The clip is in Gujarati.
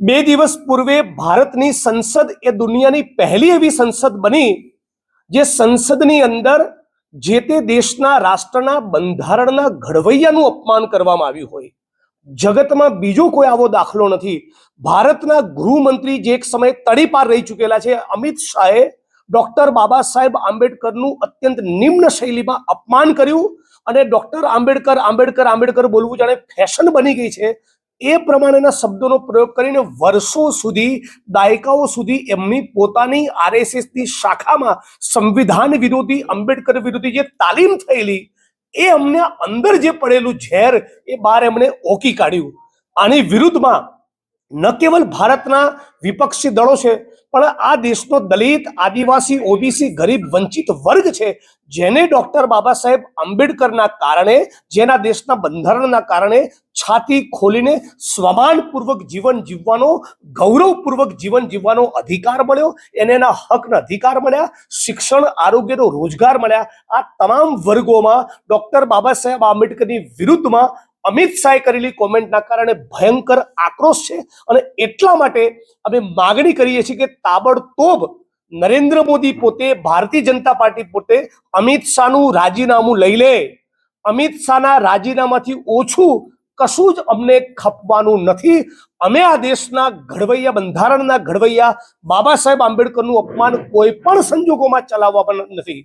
બે દિવસ પૂર્વે ભારતની સંસદ એ દુનિયાની પહેલી એવી સંસદ બની, જે સંસદની અંદર જે તે દેશના રાષ્ટ્રના બંધારણના ઘડવૈયાનું અપમાન કરવામાં આવ્યું હોય. જગતમાં બીજો કોઈ આવો દાખલો નથી. ભારતના ગૃહમંત્રી જે એક સમયે તડીપાર રહી ચૂકેલા છે, અમિત શાહે ડોક્ટર બાબા સાહેબ આંબેડકરનું અત્યંત નિમ્ન શૈલીમાં અપમાન કર્યું અને ડોક્ટર આંબેડકર આંબેડકર આંબેડકર બોલવું જાણે ફેશન બની ગઈ છે. એ પ્રમાણેના શબ્દોનો પ્રયોગ કરીને વર્ષો સુધી, દાયકાઓ સુધી એમની પોતાની આરએસએસની શાખામાં સંવિધાન વિરોધી, આંબેડકર વિરોધી જે તાલીમ થયેલી, એ અમને અંદર જે પડેલું ઝેર, એ બહાર એમણે ઓકી કાઢ્યું. આની વિરુદ્ધમાં ન કેવલ ભારતના વિપક્ષી દળો છે પણ આ દેશનો દલિત, આદિવાસી, ઓબીસી, ગરીબ, વંચિત વર્ગ છે, જેને ડોક્ટર બાબા સાહેબ આંબેડકરના કારણે, જેના દેશના બંધારણના કારણે છાતી ખોલીને સ્વમાનપૂર્વક જીવન જીવવાનો, ગૌરવપૂર્વક જીવન જીવવાનો અધિકાર મળ્યો, એને એના હકના અધિકાર મળ્યા, શિક્ષણ, આરોગ્યનો રોજગાર મળ્યા. આ તમામ વર્ગોમાં ડોક્ટર બાબા સાહેબ આંબેડકરની વિરુદ્ધમાં અમિત શાહે કરેલી કોમેન્ટના કારણે ભયંકર આક્રોશ છે અને એટલા માટે અમે માગણી કરીએ છીએ કે તાબડતોબ નરેન્દ્ર મોદી પોતે, ભારતીય જનતા પાર્ટી પોતે અમિત શાહનું રાજીનામું લઈ લે. અમિત શાહના રાજીનામાથી ઓછું કશું જ અમને ખપવાનું નથી. અમે આ દેશના ઘડવૈયા, બંધારણના ઘડવૈયા બાબા સાહેબ આંબેડકરનું અપમાન કોઈ પણ સંજોગોમાં ચલાવવા નથી.